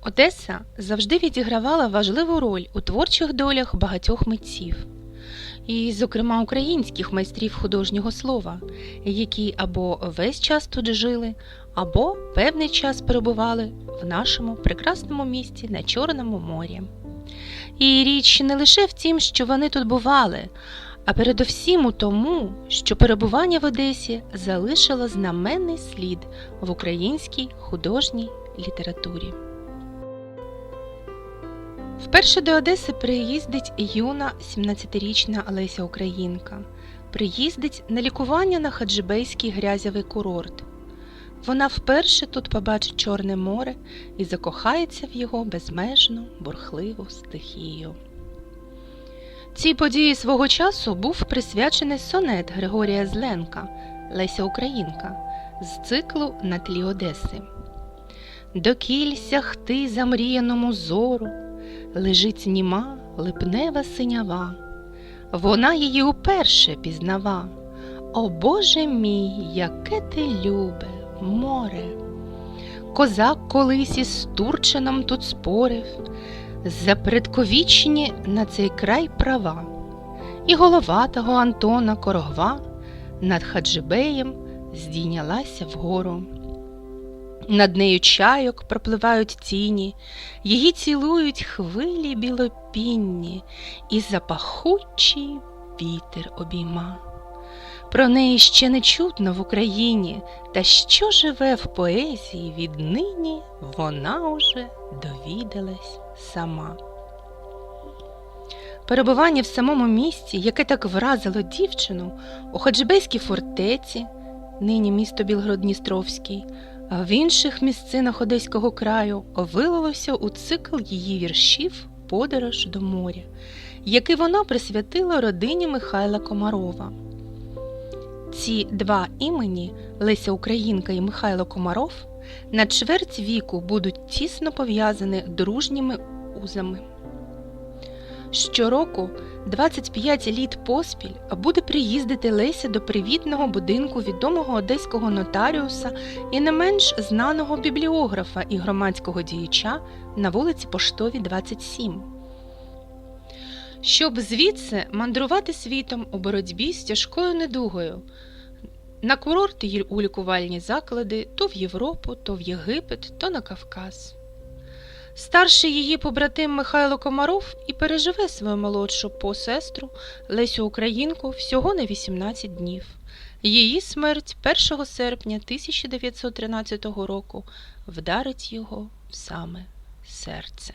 Одеса завжди відігравала важливу роль у творчих долях багатьох митців, і, зокрема, українських майстрів художнього слова, які або весь час тут жили, або певний час перебували в нашому прекрасному місті на Чорному морі. І річ не лише в тім, що вони тут бували, а передовсім у тому, що перебування в Одесі залишило знаменний слід в українській художній літературі. Вперше до Одеси приїздить юна 17-річна Олеся Українка. Приїздить на лікування на Хаджибейський грязєвий курорт. Вона вперше тут побачить Чорне море і закохається в його безмежну бурхливу стихію. Цій події свого часу був присвячений сонет Григорія Зленка Леся Українка з циклу на тлі Одеси. Докіль сягти замріяному зору, лежить німа липнева синява. Вона її уперше пізнава. О Боже мій, яке ти любе, море! Козак колись із Турчином тут спорив, за предковічні на цей край права, і голова того Антона Корогва над Хаджибеєм здійнялася вгору. Над нею чайок пропливають тіні, її цілують хвилі білопінні, і запахучий вітер обійма. Про неї ще не чутно в Україні, та що живе в поезії віднині, вона уже довідалась сама. Перебування в самому місті, яке так вразило дівчину, у Хаджибейській фортеці, нині місто Білгород-Дністровський, а в інших місцинах Одеського краю вилилося у цикл її віршів Подорож до моря, який вона присвятила родині Михайла Комарова. Ці два імені Леся Українка і Михайло Комаров на чверть віку будуть тісно пов'язані дружніми узами. Щороку 25 літ поспіль буде приїздити Леся до привітного будинку відомого одеського нотаріуса і не менш знаного бібліографа і громадського діяча на вулиці Поштовій, 27. Щоб звідси мандрувати світом у боротьбі з тяжкою недугою, на курорти у лікувальні заклади то в Європу, то в Єгипет, то на Кавказ. Старший її побратим Михайло Комаров і переживе свою молодшу посестру Лесю Українку всього на 18 днів. Її смерть 1 серпня 1913 року вдарить його в саме серце.